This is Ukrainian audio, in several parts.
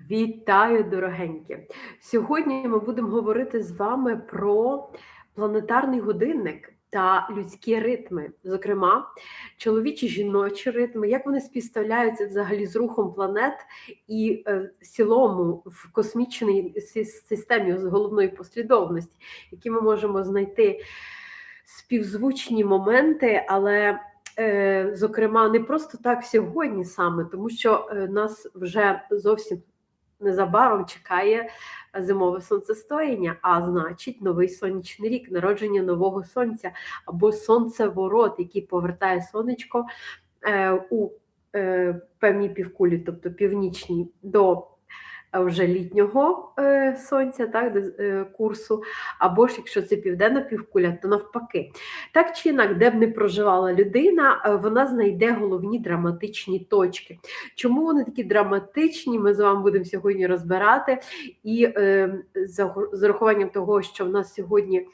Вітаю, дорогенькі! Сьогодні ми будемо говорити з вами про планетарний годинник та людські ритми, зокрема, чоловічі жіночі ритми, як вони співставляються взагалі з рухом планет і е, в цілому в космічній системі з головної послідовності, які ми можемо знайти співзвучні моменти, але е, зокрема не просто так сьогодні саме, тому що е, нас вже зовсім незабаром чекає зимове сонцестояння, а значить новий сонячний рік, народження нового сонця або сонцеворот, який повертає сонечко е, у е, певній півкулі, тобто північній до вже літнього е, сонця, так, е, курсу, або ж якщо це південна півкуля, то навпаки. Так чи інак, де б не проживала людина, е, вона знайде головні драматичні точки. Чому вони такі драматичні? Ми з вами будемо сьогодні розбирати. І е, з урахуванням того, що в нас сьогодні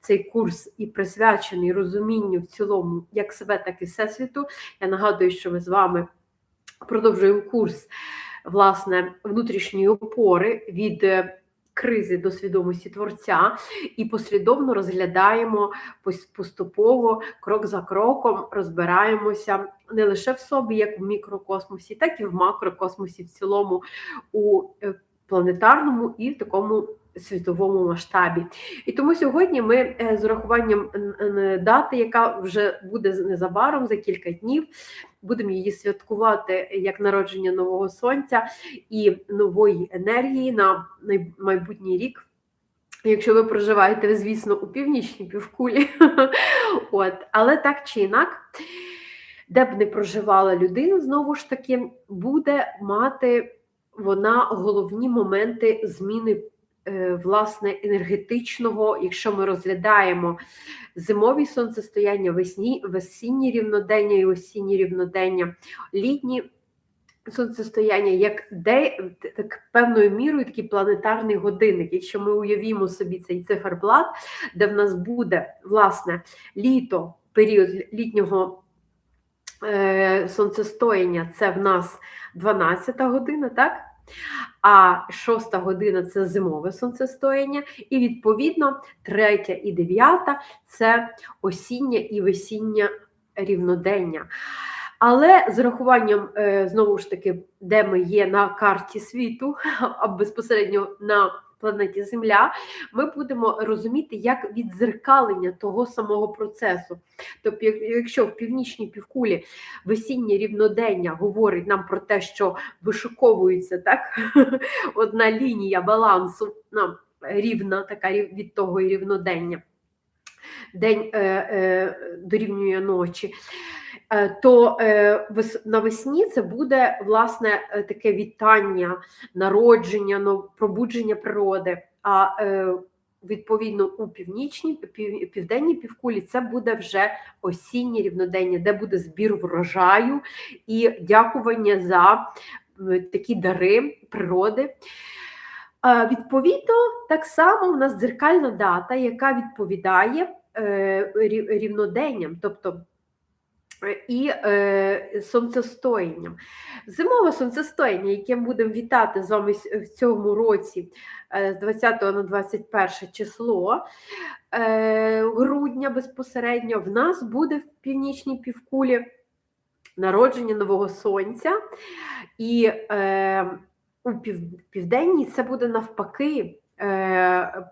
цей курс і присвячений розумінню в цілому як себе, так і всесвіту. Я нагадую, що ми з вами продовжуємо курс власне внутрішньої опори від. е, Кризи до свідомості творця і послідовно розглядаємо поступово, крок за кроком розбираємося не лише в собі, як в мікрокосмосі, так і в макрокосмосі в цілому у е, планетарному і в такому світовому масштабі. І тому сьогодні ми е, з урахуванням дати, яка вже буде незабаром за кілька днів, будемо її святкувати як народження нового сонця і нової енергії на майбутній рік. Якщо ви проживаєте, звісно, у північній півкулі, от, але так чи інак, де б не проживала людина, знову ж таки, буде мати вона головні моменти зміни власне енергетичного, якщо ми розглядаємо зимові сонцестояння, весні, весінні рівнодення і осінні рівнодення, літні сонцестояння, як де так певною мірою такий планетарний годинник. Якщо ми уявімо собі цей циферблат, де в нас буде власне літо, період літнього е, сонцестояння, це в нас 12 година, так? А шоста година це зимове сонцестояння, і відповідно третя і дев'ята це осіннє і весіннє рівнодення. Але з урахуванням, е, знову ж таки, де ми є на карті світу, а безпосередньо на планеті Земля, ми будемо розуміти, як відзеркалення того самого процесу. Тобто, якщо в північній півкулі весіннє рівнодення говорить нам про те, що вишуковується так, одна лінія балансу нам рівна, така від того і рівнодення. День е, е, дорівнює ночі, то е, навесні це буде власне е, таке вітання, народження, пробудження природи. А е, відповідно у північній, південній півкулі це буде вже осіннє рівнодення, де буде збір врожаю і дякування за е, такі дари природи. Е, Відповідно, так само в нас дзеркальна дата, яка відповідає е, рівноденням, тобто е, і е, сонцестоянням. Зимове сонцестояння, яке будемо вітати з вами в цьому році е, з 20 на 21 число е, грудня безпосередньо, в нас буде в північній півкулі народження нового сонця. І е, у пів, південній це буде навпаки е,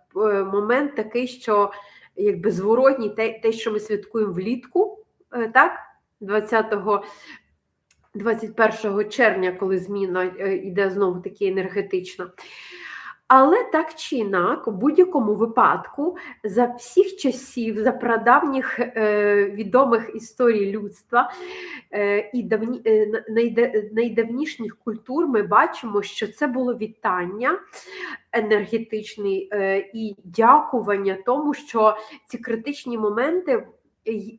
момент такий, що якби зворотній, те, те, що ми святкуємо влітку, е, так, 20 21 червня, коли зміна е, йде знову таки енергетична. Але так чи інак, у будь-якому випадку, за всіх часів, за прадавніх е, відомих історій людства е, і давні, е, на- найда- найдавнішніх культур, ми бачимо, що це було вітання енергетичне е, і дякування тому, що ці критичні моменти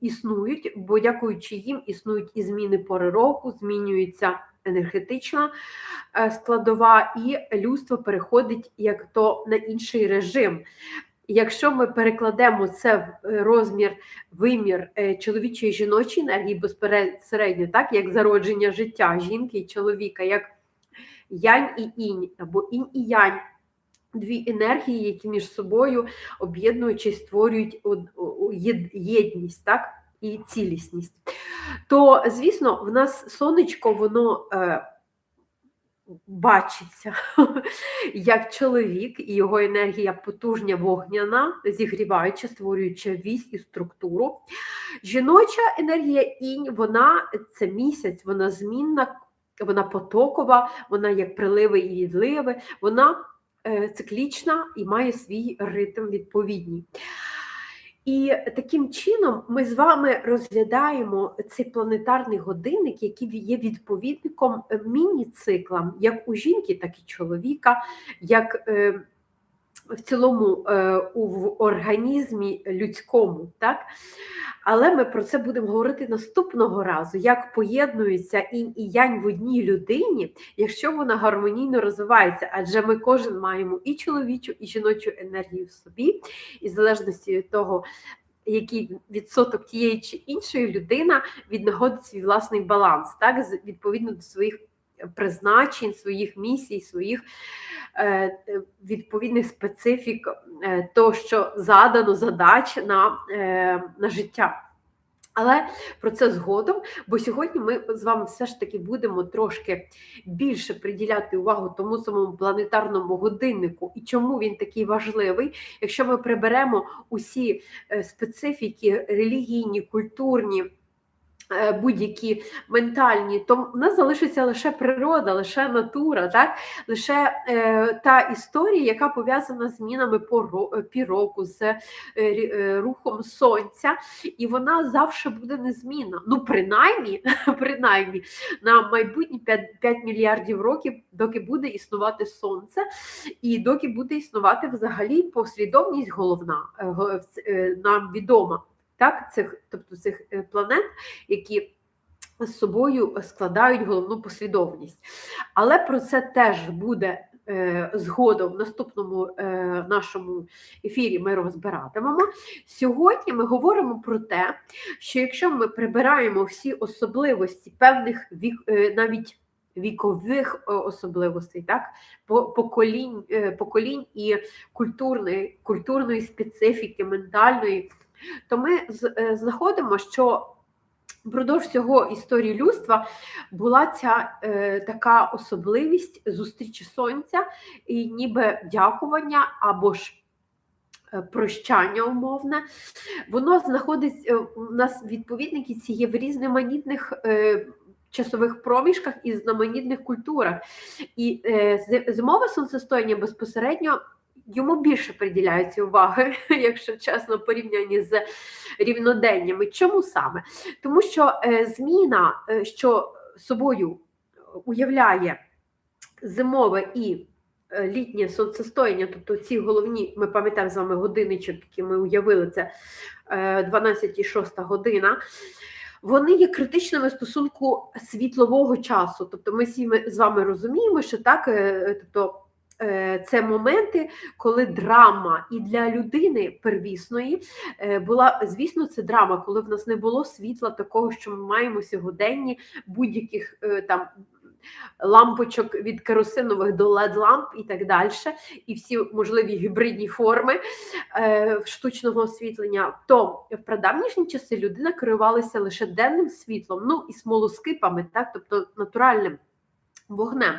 існують, бо дякуючи їм існують і зміни пори року, змінюється енергетична е, складова, і людство переходить як то на інший режим. Якщо ми перекладемо це в е, розмір, вимір е, чоловічої і жіночої енергії безпосередньо, так як зародження життя жінки і чоловіка, як янь і інь, або інь і янь. Дві енергії, які між собою об'єднуючись, створюють єдність, так? І цілісність. То, звісно, в нас сонечко, воно е, бачиться як чоловік, і його енергія потужня вогняна, зігріваюча, створюючи вісь і структуру. Жіноча енергія інь, вона це місяць, вона змінна, вона потокова, вона як приливи і відливи, вона циклічна і має свій ритм відповідний. І таким чином ми з вами розглядаємо цей планетарний годинник, який є відповідником е, міні-циклам, як у жінки, так і чоловіка, як е, в цілому е, в організмі людському. Так? Але ми про це будемо говорити наступного разу, як поєднуються інь і янь в одній людині, якщо вона гармонійно розвивається, адже ми кожен маємо і чоловічу, і жіночу енергію в собі, і в залежності від того, який відсоток тієї чи іншої людина віднаходить свій власний баланс, так, відповідно до своїх призначень, своїх місій, своїх е, відповідних специфік, е, то, що задано задач на, е, на життя. Але про це згодом, бо сьогодні ми з вами все ж таки будемо трошки більше приділяти увагу тому самому планетарному годиннику і чому він такий важливий. Якщо ми приберемо усі специфіки релігійні, культурні. Е, Будь-які ментальні, то в нас залишиться лише природа, лише натура, так лише е, та історія, яка пов'язана з змінами е, з е, е, рухом сонця, і вона завжди буде незмінна. Ну, принаймні, принаймні на майбутні 5, 5 мільярдів років, доки буде існувати сонце, і доки буде існувати взагалі послідовність головна е, е, нам відома. Так, цих, тобто цих е, планет, які з собою складають головну послідовність. Але про це теж буде е, згодом в наступному е, нашому ефірі ми розбиратимемо. Сьогодні ми говоримо про те, що якщо ми прибираємо всі особливості певних вік, навіть вікових особливостей, так, поколінь, поколінь і культурної, культурної специфіки, ментальної, то ми е, знаходимо, що впродовж всього історії людства була ця е, така особливість зустрічі сонця і ніби дякування або ж е, прощання умовне. Воно знаходиться е, у нас відповідники ці є в різноманітних. Е, Часових проміжках і знаменітних культурах. І е, зимове сонцестояння безпосередньо йому більше приділяється уваги, якщо чесно, порівнянні з рівноденнями. Чому саме? Тому що е, зміна, е, що собою уявляє зимове і е, літнє сонцестояння, тобто ці головні, ми пам'ятаємо з вами годинничок, які ми уявили, це е, 12 і 6 година. Вони є критичними стосунку світлового часу. Тобто, ми всі з вами розуміємо, що так, тобто. Е, Це моменти, коли драма і для людини первісної е, була, звісно, це драма, коли в нас не було світла такого, що ми маємо сьогоденні будь-яких е, там лампочок від керосинових до led ламп і так далі, і всі можливі гібридні форми е, штучного освітлення, то в прадавнішні часи людина керувалася лише денним світлом, ну і смолоскипами, так, тобто натуральним. Вогнем.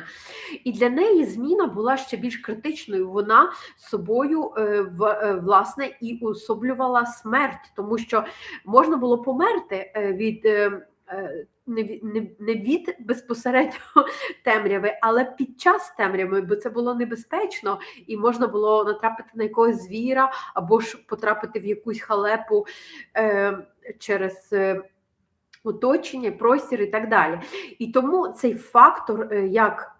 І для неї зміна була ще більш критичною. Вона собою е, е, власне і уособлювала смерть, тому що можна було померти е, від не, від- безпосередньо темряви, але під час темряви, бо це було небезпечно, і можна було натрапити на якогось звіра або ж потрапити в якусь халепу через. Е, Оточення, простір і так далі. І тому цей фактор, е, як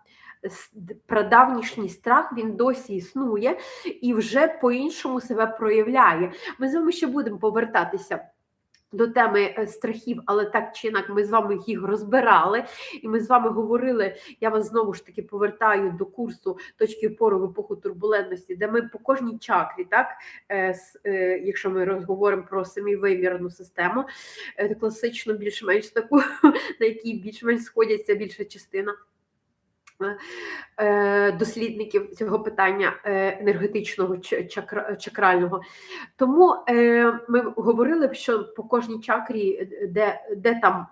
с- прадавнішній страх, він досі існує і вже по-іншому себе проявляє. Ми з вами ще будемо повертатися до теми е, страхів, але так чи інак ми з вами їх розбирали, і ми з вами говорили. Я вас знову ж таки повертаю до курсу точки опору в епоху турбулентності, де ми по кожній чакрі, так е, е, якщо ми розговоримо про семівимірну систему, класичну, більш-менш таку, на якій більш-менш сходяться більша частина е, дослідників цього питання е, енергетичного чакрального. Тому е, ми говорили б, що по кожній чакрі, де, де там.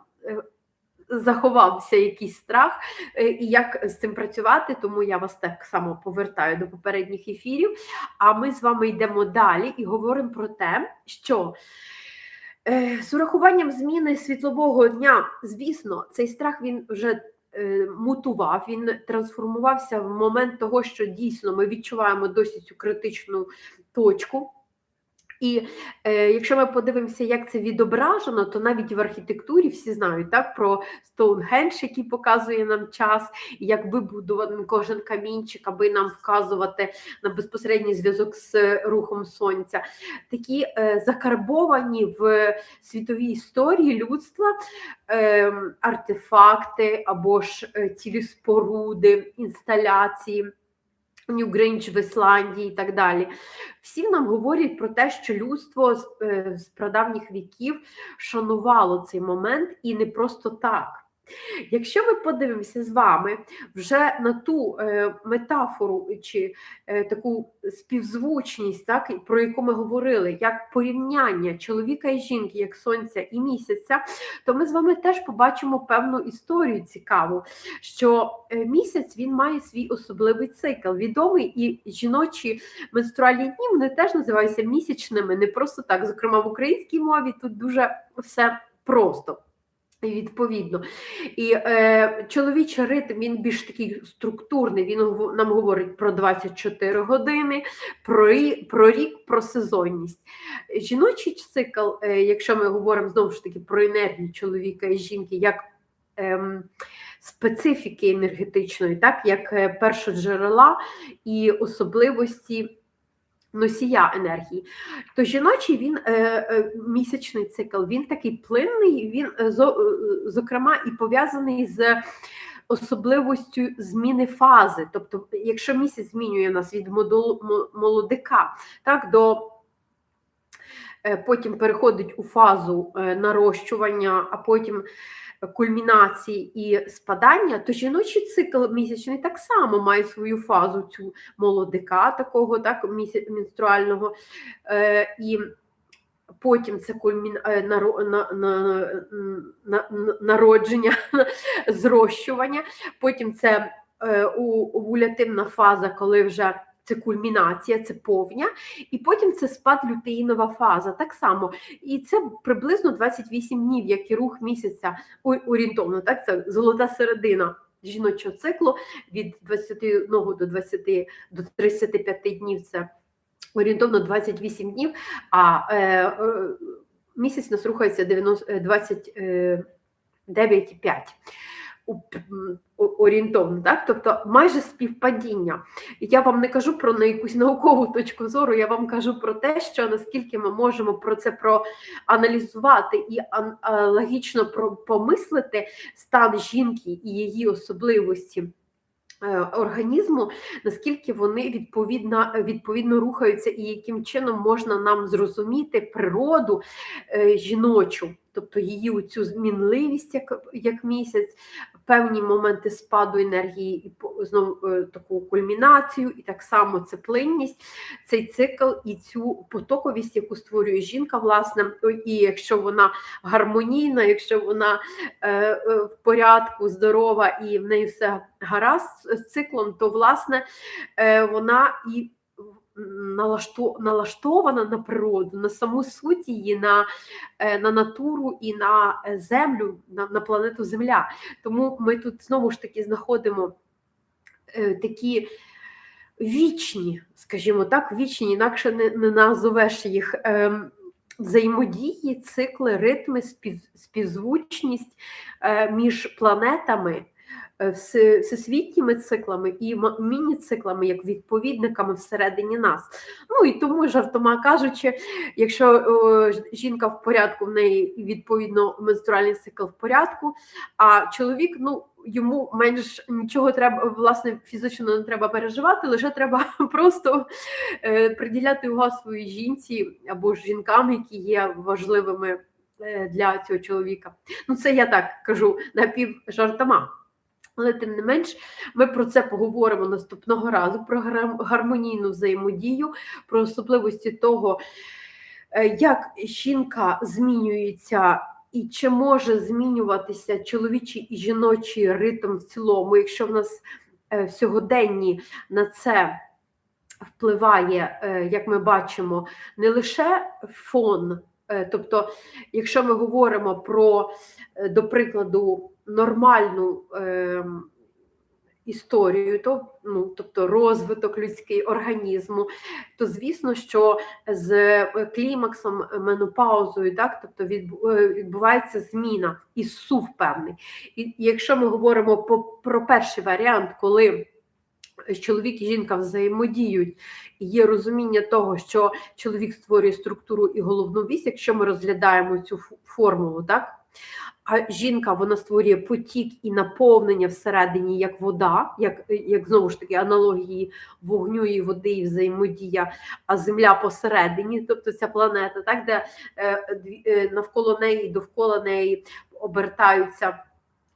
Заховався якийсь страх, і як з цим працювати, тому я вас так само повертаю до попередніх ефірів. А ми з вами йдемо далі і говоримо про те, що з урахуванням зміни світлового дня, звісно, цей страх він вже мутував, він трансформувався в момент того, що дійсно ми відчуваємо досить цю критичну точку. І е, якщо ми подивимося, як це відображено, то навіть в архітектурі всі знають так про Стоунхендж, який показує нам час, як вибудований кожен камінчик, аби нам вказувати на безпосередній зв'язок з рухом сонця. Такі е, закарбовані в світовій історії людства е, артефакти або ж е, цілі споруди, інсталяції. Нью-Гринч в Ісландії і так далі. Всі нам говорять про те, що людство з, е, з прадавніх віків шанувало цей момент і не просто так. Якщо ми подивимося з вами вже на ту е, метафору чи е, таку співзвучність, так, про яку ми говорили, як порівняння чоловіка і жінки, як сонця і місяця, то ми з вами теж побачимо певну історію цікаву, що е, місяць він має свій особливий цикл. Відомий і жіночі менструальні дні вони теж називаються місячними, не просто так. Зокрема, в українській мові тут дуже все просто. Відповідно, і е, чоловічий ритм він більш такий структурний. Він нам говорить про 24 години, про про рік, про сезонність. Жіночий цикл, е, якщо ми говоримо знову ж таки про енергію чоловіка і жінки, як е, специфіки енергетичної, так як е, першоджерела і особливості носія енергії. То жіночий він е, е, місячний цикл, він такий плинний, він е, зокрема і пов'язаний з особливостю зміни фази. Тобто, якщо місяць змінює нас від молодика так, до потім переходить у фазу нарощування, а потім кульмінації і спадання, то жіночий цикл місячний так само має свою фазу цю молодика, такого так, менструального. Е, і Потім це кульмін... Е, на, на, на, на, народження, зрощування, потім це е, овулятивна фаза, коли вже це кульмінація, це повня, і потім це спад лютеїнова фаза. Так само. І це приблизно 28 днів, як і рух місяця орієнтовно. Так, це золота середина. Жіночого циклу від 21 до 20 до 35 днів це орієнтовно 28 днів, а е, е, місяць нас рухається 29,5 орієнтовно, так? тобто майже співпадіння. Я вам не кажу про якусь наукову точку зору, я вам кажу про те, що наскільки ми можемо про це проаналізувати і логічно помислити стан жінки і її особливості. Е, організму, наскільки вони відповідно відповідно рухаються, і яким чином можна нам зрозуміти природу е, жіночу, тобто її оцю змінливість, як як місяць, певні моменти спаду енергії, і знову е, таку кульмінацію, і так само це плинність, цей цикл і цю потоковість, яку створює жінка, власне, і якщо вона гармонійна, якщо вона е, в порядку, здорова і в неї все гаразд з циклом, то власне вона і налаштована на природу, на саму суть її, на е, на натуру і на е, землю, на, на планету Земля. Тому ми тут знову ж таки знаходимо е, такі. Вічні, скажімо так, вічні, інакше не не назовеш їх е, взаємодії, цикли, ритми, спів, співзвучність е, між планетами. Е, всесвітніми циклами і міні-циклами, як відповідниками всередині нас. Ну і тому, жартома кажучи, якщо жінка в порядку, в неї відповідно менструальний цикл в порядку, а чоловік, ну. Йому менш нічого треба, власне, фізично не треба переживати, лише треба просто е, приділяти увагу своїй жінці або ж жінкам, які є важливими е, для цього чоловіка. Ну, це я так кажу напів жартома. Але тим не менш, ми про це поговоримо наступного разу: про гармонійну взаємодію, про особливості того, е, як жінка змінюється і чи може змінюватися чоловічий і жіночий ритм в цілому, якщо в нас е, в сьогоденні на це впливає, е, як ми бачимо, не лише фон. Тобто, якщо ми говоримо про, до прикладу, нормальну ем, історію, то, ну, тобто розвиток людський організму, то звісно, що з е, клімаксом, е, менопаузою, так, тобто е, відбувається зміна і сув певний. І якщо ми говоримо по, про перший варіант, коли чоловік і жінка взаємодіють, і є розуміння того, що чоловік створює структуру і головну вісь, якщо ми розглядаємо цю формулу, так? А жінка вона створює потік і наповнення всередині як вода, як, як знову ж таки аналогії вогню і води, і взаємодія, а земля посередині, тобто ця планета, так, де е, е, навколо неї, довкола неї обертаються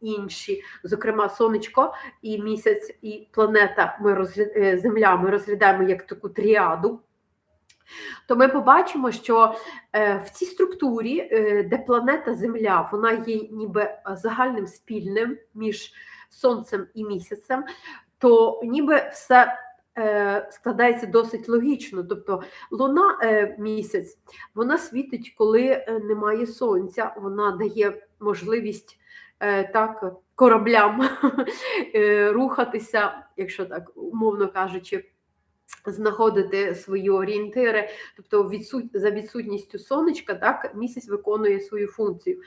інші, зокрема сонечко і місяць, і планета, ми розгля- е, Земля ми розглядаємо як таку тріаду. То ми побачимо, що е, в цій структурі, е, де планета Земля, вона є ніби е, загальним спільним між Сонцем і місяцем, то ніби все складається досить логічно. Тобто луна місяць, вона світить, коли немає сонця, вона дає можливість так кораблям рухатися, якщо так умовно кажучи знаходити свої орієнтири, тобто відсут... за відсутністю сонечка, так місяць виконує свою функцію.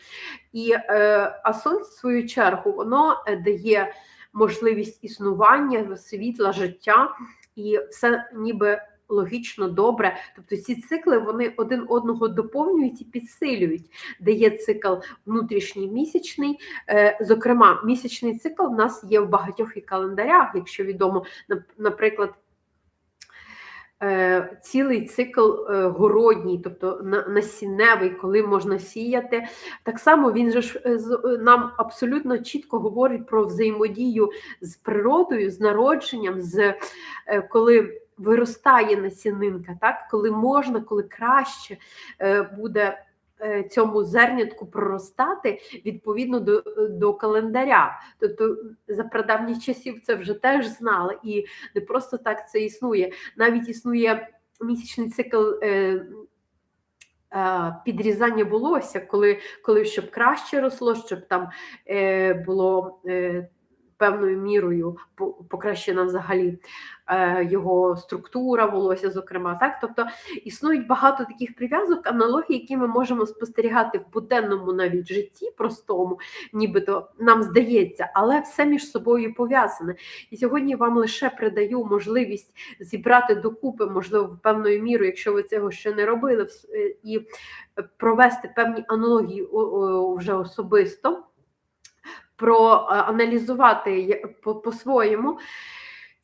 І, е, А сонце, в свою чергу, воно е, дає можливість існування, світла, життя, і все ніби логічно добре. Тобто ці цикли вони один одного доповнюють і підсилюють, де є цикл внутрішній місячний. Е, Зокрема, місячний цикл в нас є в багатьох і календарях, якщо відомо, наприклад. Е, Цілий цикл е, городній, тобто на- насінневий, коли можна сіяти. Так само він же ж е, нам абсолютно чітко говорить про взаємодію з природою, з народженням, з коли виростає насінинка, так? коли можна, коли краще буде цьому зернятку проростати відповідно до, до календаря. Тобто за прадавніх часів це вже теж знали, і не просто так це існує. Навіть існує місячний цикл. Е, е, Підрізання волосся, коли, коли щоб краще росло, щоб там е, було е, певною мірою покращена взагалі е, його структура волосся, зокрема, так тобто існують багато таких прив'язок, аналогій, які ми можемо спостерігати в буденному навіть житті простому, нібито нам здається, але все між собою пов'язане. І сьогодні вам лише придаю можливість зібрати докупи, можливо, певною мірою, якщо ви цього ще не робили, е, і провести певні аналогії вже особисто проаналізувати я- по- по-своєму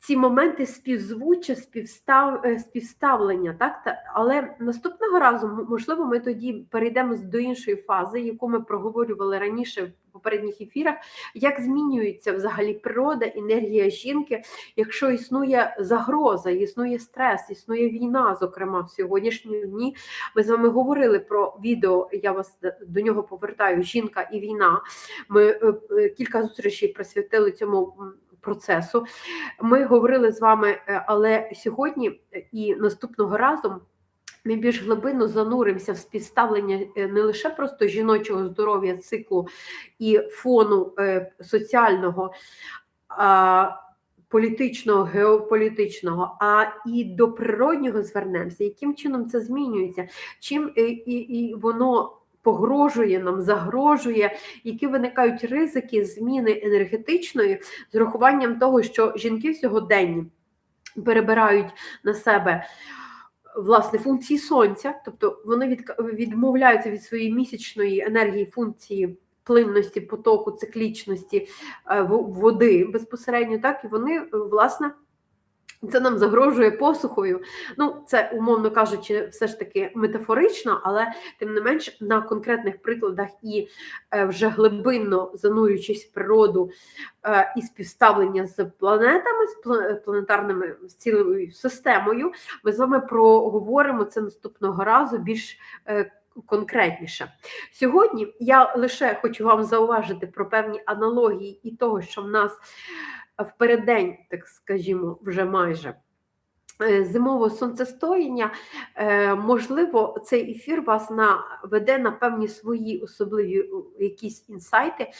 ці моменти співзвуччя, співстав, е, співставлення, так та але наступного разу, можливо, ми тоді перейдемо до іншої фази, яку ми проговорювали раніше в попередніх ефірах, як змінюється взагалі природа, енергія жінки, якщо існує загроза, існує стрес, існує війна, зокрема в сьогоднішні дні. Ми з вами говорили про відео. Я вас до нього повертаю. Жінка і війна. Ми е, е, кілька зустрічей присвятили цьому процесу. Ми говорили з вами, е, але сьогодні е, і наступного разу. Ми більш глибинно зануримося в співставлення е, не лише просто жіночого здоров'я циклу і фону соціального, політичного, геополітичного, а і до природнього звернемося, яким чином це змінюється, чим е, і, і воно погрожує нам, загрожує, які виникають ризики зміни енергетичної з урахуванням того, що жінки сьогоденні перебирають на себе власне функції сонця, тобто вони від, відмовляються від своєї місячної енергії функції плинності, потоку, циклічності е, води безпосередньо, так? І вони е, власне Це нам загрожує посухою. Ну, це, умовно кажучи, все ж таки метафорично, але тим не менш на конкретних прикладах і е, вже глибинно занурюючись в природу е, і співставлення з планетами, з планетарними з цілою системою, ми з вами проговоримо це наступного разу більш е, конкретніше. Сьогодні я лише хочу вам зауважити про певні аналогії і того, що в нас в так скажімо, вже майже. Е, зимового сонцестояння, е, можливо, цей ефір вас наведе на певні свої особливі якісь інсайти,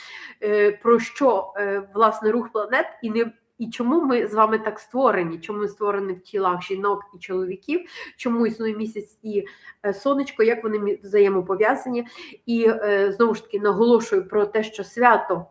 е, про що власне рух планет і не. І чому ми з вами так створені? Чому ми створені в тілах жінок і чоловіків? Чому існує місяць і сонечко, як вони взаємопов'язані? І знову ж таки наголошую про те, що свято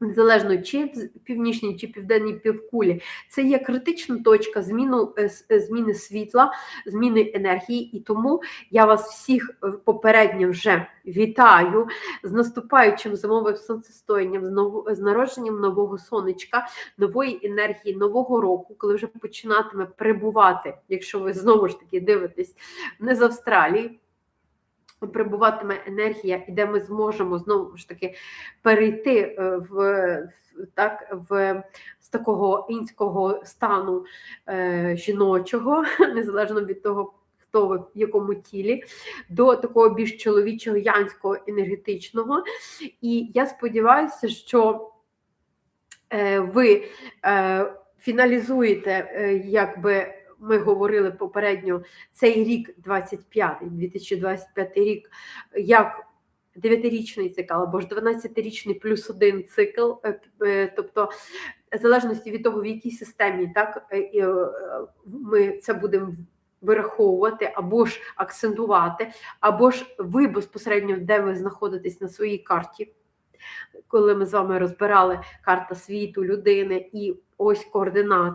Незалежно чи в північній чи південній півкулі, це є критична точка зміну, е, е, зміни світла, зміни енергії, і тому я вас всіх е, попередньо вже вітаю з наступаючим зимовим сонцестоянням, з, нов... з народженням нового сонечка, нової енергії, нового року, коли вже починатиме прибувати, якщо ви знову ж таки дивитесь не з Австралії прибуватиме енергія, і де ми зможемо знову ж таки перейти е, в так, в з такого інського стану е, жіночого, незалежно від того. Хто ви в якому тілі, до такого більш чоловічого, янського, енергетичного. І я сподіваюся, що е, ви е, фіналізуєте е, якби ми говорили попередньо цей рік 25, 2025 рік, як 9-річний цикл або ж 12-річний плюс один цикл, е, е, тобто в залежності від того, в якій системі так е, ми це будемо вираховувати або ж акцентувати, або ж ви безпосередньо, де ви знаходитесь на своїй карті. Коли ми з вами розбирали карта світу, людини і ось координат,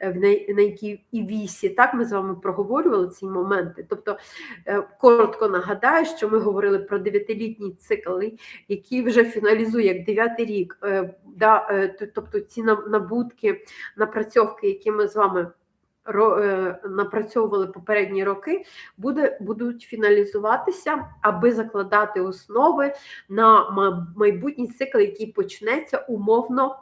е, на якій і вісі. Так ми з вами проговорювали ці моменти. Тобто, е, коротко нагадаю, що ми говорили про дев'ятилітній цикл, який вже фіналізує як дев'ятий рік. Е, да, Тобто ці набутки, напрацьовки, які ми з вами. Напрацьовували попередні роки, буде, будуть фіналізуватися, аби закладати основи на майбутній цикл, який почнеться умовно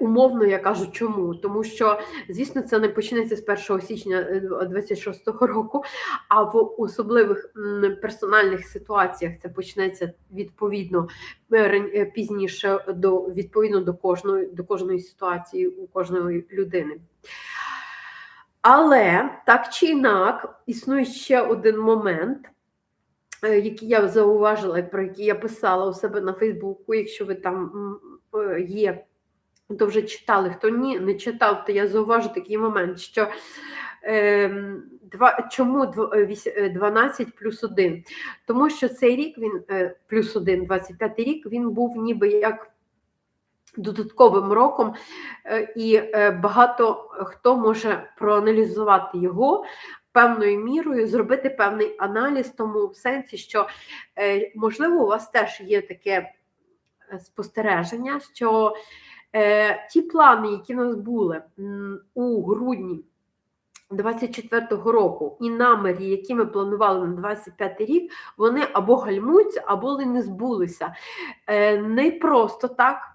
умовно я кажу, чому? Тому що, звісно, це не почнеться з 1 січня 26-го е, року, а в особливих персональних ситуаціях це почнеться відповідно е, пізніше до відповідно до кожної до кожної ситуації у кожної людини. Але так чи інак, існує ще один момент. Який я зауважила, про який я писала у себе на Фейсбуку, якщо ви там є то вже читали. Хто ні, не читав, то я зауважу такий момент, що е, два, чому 12 е, е, плюс 1? Тому що цей рік він е, плюс 1, 25 рік, він був ніби як. Додатковим роком, е, і багато хто може проаналізувати його певною мірою, зробити певний аналіз, тому в сенсі, що можливо у вас теж є таке спостереження, що Е, ті плани, які в нас були у грудні 24-го року, і наміри, які ми планували на 25-й рік, вони або гальмуються, або не збулися. Е, не просто так.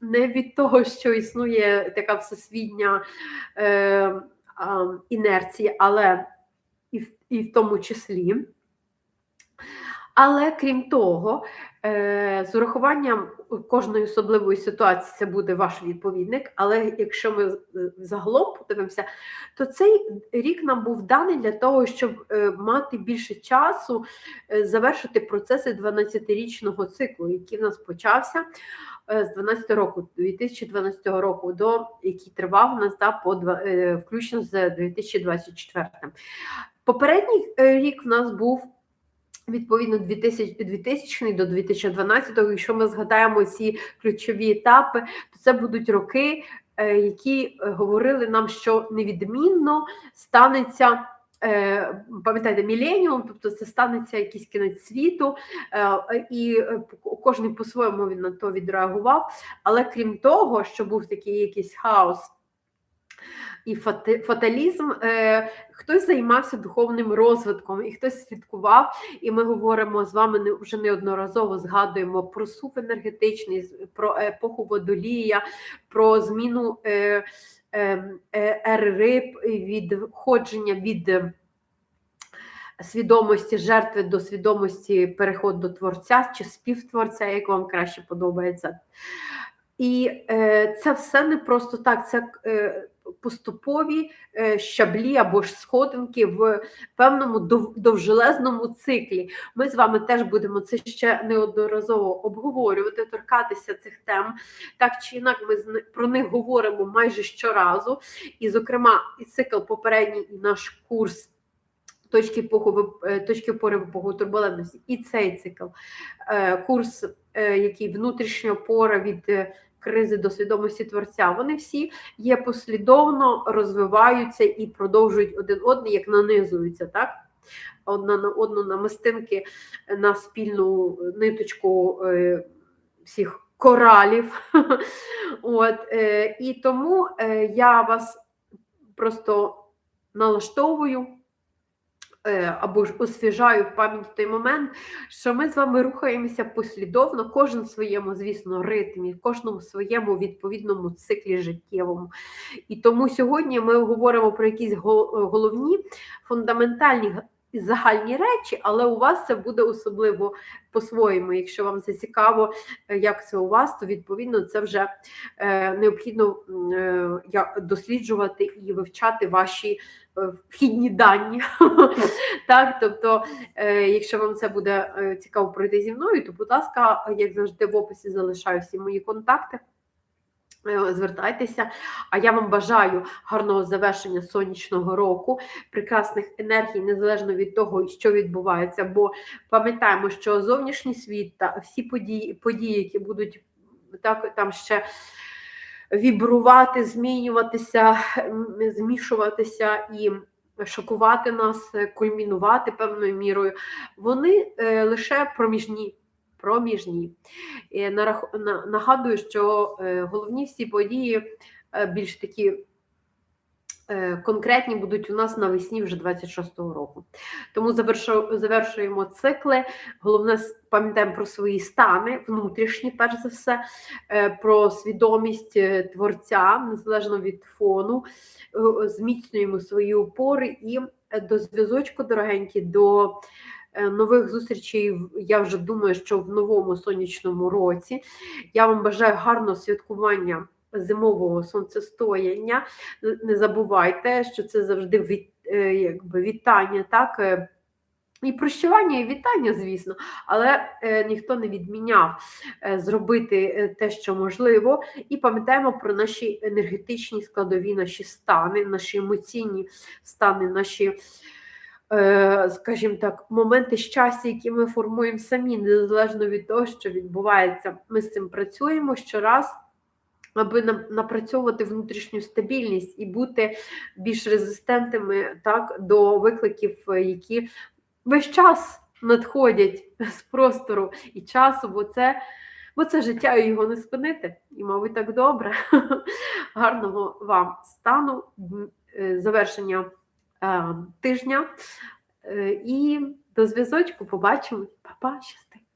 Не від того, що існує така всесвітня е, інерція, але і в, і в тому числі. Але крім того, Е, з урахуванням кожної особливої ситуації це буде ваш відповідник, але якщо ми загалом подивимося, то цей рік нам був даний для того, щоб е, мати більше часу е, завершити процеси 12-річного циклу, який в нас почався з 12 року, 2012 року, до який тривав у нас да, по включно з 2024. Попередній рік в нас був. Відповідно, 2000, 2000 до 2012, якщо ми згадаємо ці ключові етапи, то це будуть роки, е, які е, говорили нам, що невідмінно станеться. Е, пам'ятаєте, міленіум, тобто це станеться якийсь кінець світу, і кожен по-своєму він на то відреагував. Але крім того, що був такий якийсь хаос і фаталізм. Е, Хтось займався духовним розвитком, і хтось слідкував. І ми говоримо з вами не- вже неодноразово згадуємо про сув енергетичний, про епоху водолія, про зміну е, е, е, риб, відходження від. Свідомості жертви до свідомості переход до творця чи співтворця, як вам краще подобається. І е, це все не просто так, це е, поступові е, щаблі або ж сходинки в певному довжелезному циклі. Ми з вами теж будемо це ще неодноразово обговорювати, торкатися цих тем. Так чи інак, ми про них говоримо майже щоразу. І, зокрема, і цикл попередній, і наш курс. Точки похову, точки опори в епоху турбулентності, і цей цикл, е, курс, е, який внутрішня опора від е, кризи до свідомості творця, вони всі є послідовно, розвиваються і продовжують один одний, як нанизуються, так? Одна на одну намистинки на спільну ниточку е, всіх коралів. От, е, і тому е, я вас просто налаштовую. Е, Або ж освіжаю в пам'ять той момент, що ми з вами рухаємося послідовно, кожен в своєму, звісно, ритмі, кожному своєму відповідному циклі життєвому. І тому сьогодні ми говоримо про якісь головні, фундаментальні загальні речі, але у вас це буде особливо по-своєму. Якщо вам це цікаво, е, як це у вас, то відповідно це вже е, необхідно е, досліджувати і вивчати ваші е, вхідні дані. Так, тобто, е, якщо вам це буде е, цікаво пройти зі мною, то, будь ласка, як завжди, в описі залишаю всі мої контакти. Е, Звертайтеся, а я вам бажаю гарного завершення сонячного року, прекрасних енергій, незалежно від того, що відбувається. Бо пам'ятаємо, що зовнішній світ та всі події, події, які будуть так там ще вібрувати, змінюватися, змішуватися і шокувати нас, е, кульмінувати певною мірою, вони е, лише проміжні. Проміжні. Нарах- нагадую, що е, головні всі події е, більш такі е, конкретні будуть у нас навесні вже 26-го року. Тому завершуємо цикли. Головне, пам'ятаємо про свої стани, внутрішні, перш за все, е, про свідомість е, творця, незалежно від фону, е, зміцнюємо свої опори і е, до зв'язочку, дорогенькі, до е, нових зустрічей. Я вже думаю, що в новому сонячному році. Я вам бажаю гарного святкування зимового сонцестояння. Не забувайте, що це завжди від, е, якби вітання, так? е, І прощування, і вітання, звісно, але е, ніхто не відміняв е, зробити е, те, що можливо, і пам'ятаємо про наші енергетичні складові, наші стани, наші емоційні стани, наші, е, скажімо так, моменти щастя, які ми формуємо самі, незалежно від того, що відбувається. Ми з цим працюємо щораз. Аби на- напрацьовувати внутрішню стабільність і бути більш резистентними так, до викликів, е, які весь час надходять з простору і часу, бо це, бо це життя і його не спинити. І, мабуть, так добре. Гарного вам стану, е, завершення е, тижня. І до зв'язочку побачимо. Па-па, щасти.